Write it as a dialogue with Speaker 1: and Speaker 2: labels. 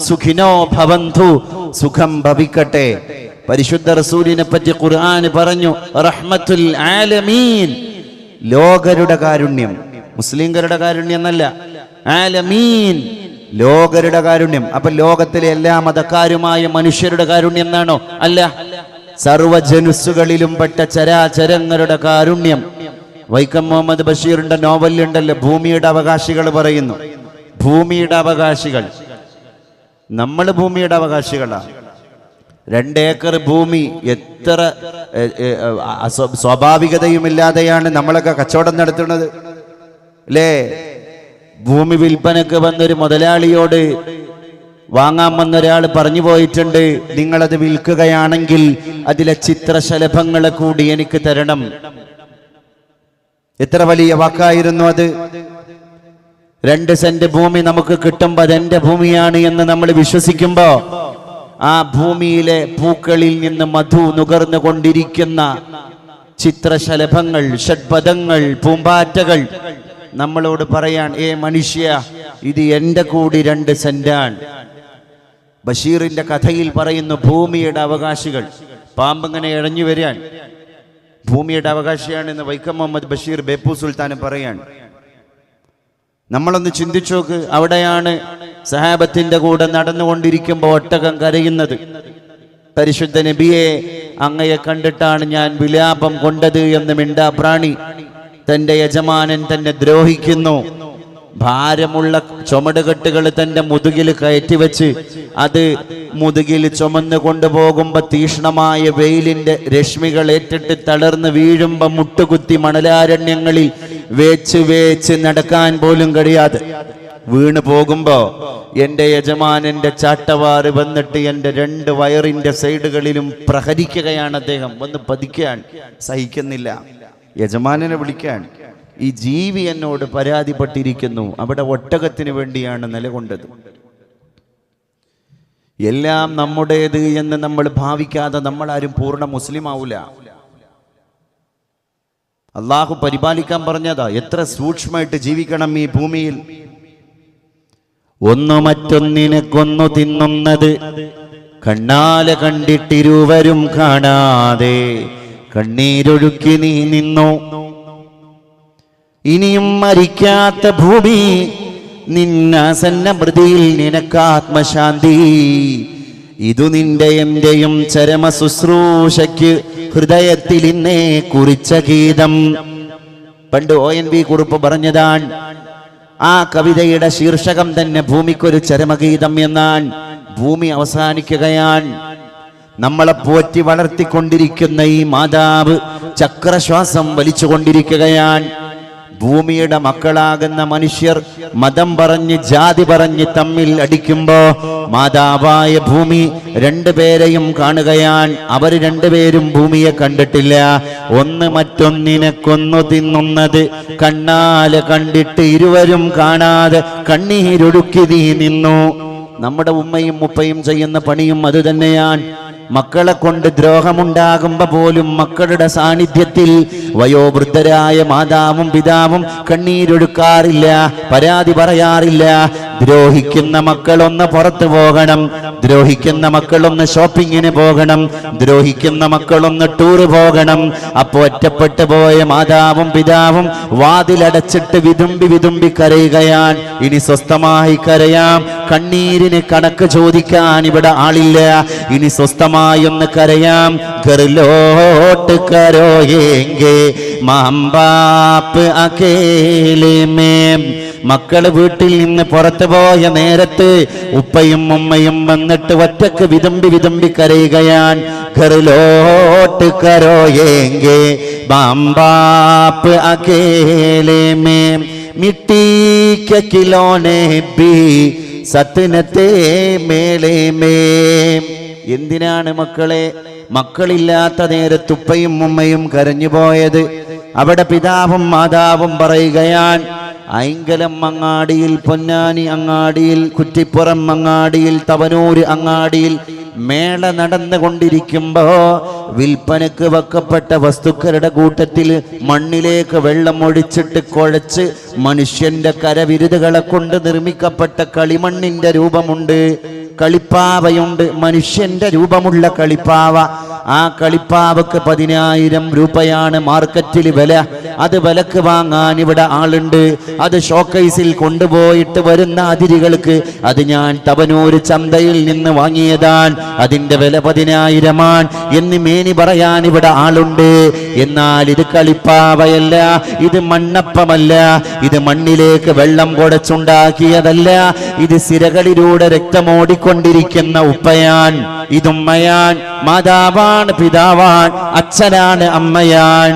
Speaker 1: സുഖിനോ ഭവന്തു സുഖം ഭവിക്കട്ടെ. പരിശുദ്ധ റസൂലിനെ പറ്റി ഖുർആൻ പറഞ്ഞു റഹ്മത്തുൽ ആലമീൻ. ലോകരുടെ കാരുണ്യം. മുസ്ലിംകളുടെ കാരുണ്യം എന്നല്ല. ആലമീൻ. ലോകരുടെ കാരുണ്യം. അപ്പൊ ലോകത്തിലെ എല്ലാ മതക്കാരുമായ മനുഷ്യരുടെ കാരുണ്യം എന്നാണോ അല്ല. സർവജനുസുകളിലും പെട്ട ചരാചരങ്ങളുടെ കാരുണ്യം. വൈക്കം മുഹമ്മദ് ബഷീറിന്റെ നോവലുണ്ടല്ലോ ഭൂമിയുടെ അവകാശികൾ പറയുന്നു. ഭൂമിയുടെ അവകാശികൾ. നമ്മൾ ഭൂമിയുടെ അവകാശികളാണ് രണ്ടേക്കർ ഭൂമി എത്ര സ്വാഭാവികതയുമില്ലാതെയാണ് നമ്മളൊക്കെ കച്ചവടം നടത്തുന്നത്. അല്ലേ ഭൂമി വിൽപ്പനക്ക് വന്നൊരു മുതലാളിയോട് വാങ്ങാൻ വന്നൊരാൾ പറഞ്ഞു പോയിട്ടുണ്ട് നിങ്ങളത് വിൽക്കുകയാണെങ്കിൽ അതിലെ ചിത്രശലഭങ്ങളെ കൂടി എനിക്ക് തരണം. എത്ര വലിയ വാക്കായിരുന്നു അത്? രണ്ട് സെന്റ് ഭൂമി നമുക്ക് കിട്ടുമ്പോൾ അതെന്റെ ഭൂമിയാണ് എന്ന് നമ്മൾ വിശ്വസിക്കുമ്പോ ആ ഭൂമിയിലെ പൂക്കളിൽ നിന്ന് മധു നുകർന്നു കൊണ്ടിരിക്കുന്ന ചിത്രശലഭങ്ങൾ ഷഡ്പദങ്ങൾ പൂമ്പാറ്റകൾ നമ്മളോട് പറയാൻ ഏ മനുഷ്യ ഇത് എന്റെ കൂടി രണ്ട് സെന്റാണ്. ബഷീറിന്റെ കഥയിൽ പറയുന്നു ഭൂമിയുടെ അവകാശികൾ. പാമ്പിങ്ങനെ ഇഴഞ്ഞു വരികയാണ് ഭൂമിയുടെ അവകാശിയാണെന്ന് വൈക്കം മുഹമ്മദ് ബഷീർ ബേപ്പു സുൽത്താൻ പറയാണ്. നമ്മളൊന്ന് ചിന്തിച്ചു നോക്ക് അവിടെയാണ് സഹാബത്തിന്റെ കൂടെ നടന്നുകൊണ്ടിരിക്കുമ്പോൾ ഒട്ടകം കരയുന്നത്. പരിശുദ്ധ നബിയെ അങ്ങയെ കണ്ടിട്ടാണ് ഞാൻ വിലാപം കൊണ്ടത് എന്ന് മിണ്ടാ പ്രാണി തന്റെ യജമാനൻ തന്നെ ദ്രോഹിക്കുന്നു. ഭാരമുള്ള ചുമടുകെട്ടുകൾ തന്റെ മുതുകിൽ കയറ്റിവെച്ച് അത് മുതുകിൽ ചുമന്ന് കൊണ്ടുപോകുമ്പോ തീഷ്ണമായ വെയിലിന്റെ രശ്മികൾ ഏറ്റിട്ട് തളർന്ന് വീഴുമ്പോ മുട്ടുകുത്തി മണലാരണ്യങ്ങളിൽ വേച്ച് വേച്ച് നടക്കാൻ പോലും കഴിയാതെ വീണു പോകുമ്പോ എന്റെ യജമാനന്റെ ചാട്ടവാറ് വന്നിട്ട് എന്റെ രണ്ട് വയറിന്റെ സൈഡുകളിലും പ്രഹരിക്കുകയാണ് അദ്ദേഹം. വന്ന് പതിക്കാൻ സഹിക്കുന്നില്ല. യജമാനനെ വിളിക്കാൻ. ഈ ജീവി എന്നോട് പരാതിപ്പെട്ടിരിക്കുന്നു. അവിടെ ഒട്ടകത്തിന് വേണ്ടിയാണ് നിലകൊണ്ടത്. എല്ലാം നമ്മുടേത് എന്ന് നമ്മൾ ഭാവിക്കാതെ നമ്മൾ ആരും പൂർണ മുസ്ലിം ആവൂല അള്ളാഹു പരിപാലിക്കാൻ പറഞ്ഞതാ എത്ര സൂക്ഷ്മമായിട്ട് ജീവിക്കണം ഈ ഭൂമിയിൽ. ഒന്നു മറ്റൊന്നിനെ കൊന്നു തിന്നുന്നത് കണ്ണാലെ കണ്ടിട്ടിരുവരും കാണാതെ കണ്ണീരൊഴുക്കി നീ നിന്നു. ഇനിയും മരിക്കാത്ത ഭൂമി നിന്നാസന്ന മൃതിയിൽ നിനക്കാത്മശാന്തി. ഇതു നിന്റെ എന്റെയും ചരമ ശുശ്രൂഷയ്ക്ക് ഹൃദയത്തിൽ ഇന്നേ കുറിച്ച ഗീതം. പണ്ട് ഒ എൻ വി കുറിപ്പ് പറഞ്ഞതാണ് ആ കവിതയുടെ ശീർഷകം തന്നെ ഭൂമിക്കൊരു ചരമഗീതം എന്നാണ് ഭൂമി അവസാനിക്കുകയാണ് നമ്മളെ പോറ്റി വളർത്തിക്കൊണ്ടിരിക്കുന്ന ഈ മാതാവ് ചക്രശ്വാസം വലിച്ചുകൊണ്ടിരിക്കുകയാണ് ഭൂമിയുടെ മക്കളാകുന്ന മനുഷ്യർ മതം പറഞ്ഞ് ജാതി പറഞ്ഞ് തമ്മിൽ അടിക്കുമ്പോ മാതാവായ ഭൂമി രണ്ടുപേരെയും കാണുകയാൻ അവർ രണ്ടുപേരും ഭൂമിയെ കണ്ടിട്ടില്ല. ഒന്ന് മറ്റൊന്നിനെ കൊന്നു തിന്നുന്നത് കണ്ണാൽ കണ്ടിട്ട് ഇരുവരും കാണാതെ കണ്ണീരൊടുക്കി നീ നിന്നു. നമ്മുടെ ഉമ്മയും ഉപ്പയും ചെയ്യുന്ന പണിയും അത് തന്നെയാണ്. മക്കളെ കൊണ്ട് ദ്രോഹമുണ്ടാകുമ്പോ പോലും മക്കളുടെ സാന്നിധ്യത്തിൽ വയോവൃദ്ധരായ മാതാവും പിതാവും കണ്ണീരൊഴുക്കാറില്ല പരാതി പറയാറില്ല ദ്രോഹിക്കുന്ന മക്കളൊന്ന് പുറത്തു പോകണം. ദ്രോഹിക്കുന്ന മക്കളൊന്ന് ഷോപ്പിങ്ങിന് പോകണം. ദ്രോഹിക്കുന്ന മക്കളൊന്ന് ടൂർ പോകണം. അപ്പോ ഒറ്റപ്പെട്ടു പോയ മാതാവും പിതാവും വാതിലടച്ചിട്ട് വിതുമ്പി വിതുമ്പി കരയുകയാൻ ഇനി സ്വസ്ഥമായി കരയാം. കണ്ണീരിന് കണക്ക് ചോദിക്കാൻ ഇവിടെ ആളില്ല. ഇനി സ്വസ്ഥമായി ഒന്ന് കരയാം. കറിലോട്ട് കരോയേങ്കേ മാമ്പാപ്പ് അകേലേ മക്കൾ വീട്ടിൽ നിന്ന് പുറത്തു പോയ നേരത്ത് ഉപ്പയും ഉമ്മയും വന്നിട്ട് ഒറ്റയ്ക്ക് വിതമ്പി വിതമ്പി കരയുകയാൻ കറിലോട്ട് കരോയേങ്കെ ബാമ്പാപ്പ് അകേലേ മേ മിട്ടി ബി സത്യനത്തെ മേലേ എന്തിനാണ് മക്കളെ? മക്കളില്ലാത്ത നേരത്ത് ഉപ്പയും ഉമ്മയും കരഞ്ഞു പോയത് അവിടെ പിതാവും മാതാവും പറയുകയാണ് ഐങ്കലം അങ്ങാടിയിൽ പൊന്നാനി അങ്ങാടിയിൽ കുറ്റിപ്പുറം അങ്ങാടിയിൽ തവനൂര് അങ്ങാടിയിൽ മേള നടന്നുകൊണ്ടിരിക്കുമ്പോ വിൽപ്പനക്ക് വെക്കപ്പെട്ട വസ്തുക്കളുടെ കൂട്ടത്തിൽ മണ്ണിലേക്ക് വെള്ളം ഒഴിച്ചിട്ട് കുഴച്ച് മനുഷ്യന്റെ കരവിരുതുകളെ കൊണ്ട് നിർമ്മിക്കപ്പെട്ട കളിമണ്ണിന്റെ രൂപമുണ്ട്. കളിപ്പാവയുണ്ട്. മനുഷ്യന്റെ രൂപമുള്ള കളിപ്പാവ. ആ കളിപ്പാവക്ക് പതിനായിരം രൂപയാണ് മാർക്കറ്റിൽ വില. അത് വിലക്ക് വാങ്ങാൻ ഇവിടെ ആളുണ്ട്. അത് ഷോക്കേസിൽ കൊണ്ടുപോയിട്ട് വരുന്ന അതിരികൾക്ക് അത് ഞാൻ തവനൂര് ചന്തയിൽ നിന്ന് വാങ്ങിയതാണ്. അതിന്റെ വില പതിനായിരമാണ് എന്ന് മേനി പറയാൻ ഇവിടെ ആളുണ്ട്. എന്നാൽ ഇത് കളിപ്പാവയല്ല ഇത് മണ്ണപ്പമല്ല ഇത് മണ്ണിലേക്ക് വെള്ളം കുടച്ചുണ്ടാക്കിയതല്ല. ഇത് സിരകളിലൂടെ രക്തമോടിക്കൊണ്ടിരിക്കുന്ന ഉപ്പയാൻ ഇതുമ്മയാൻ മാതാവാണ് പിതാവാൻ അച്ഛനാണ് അമ്മയാൻ.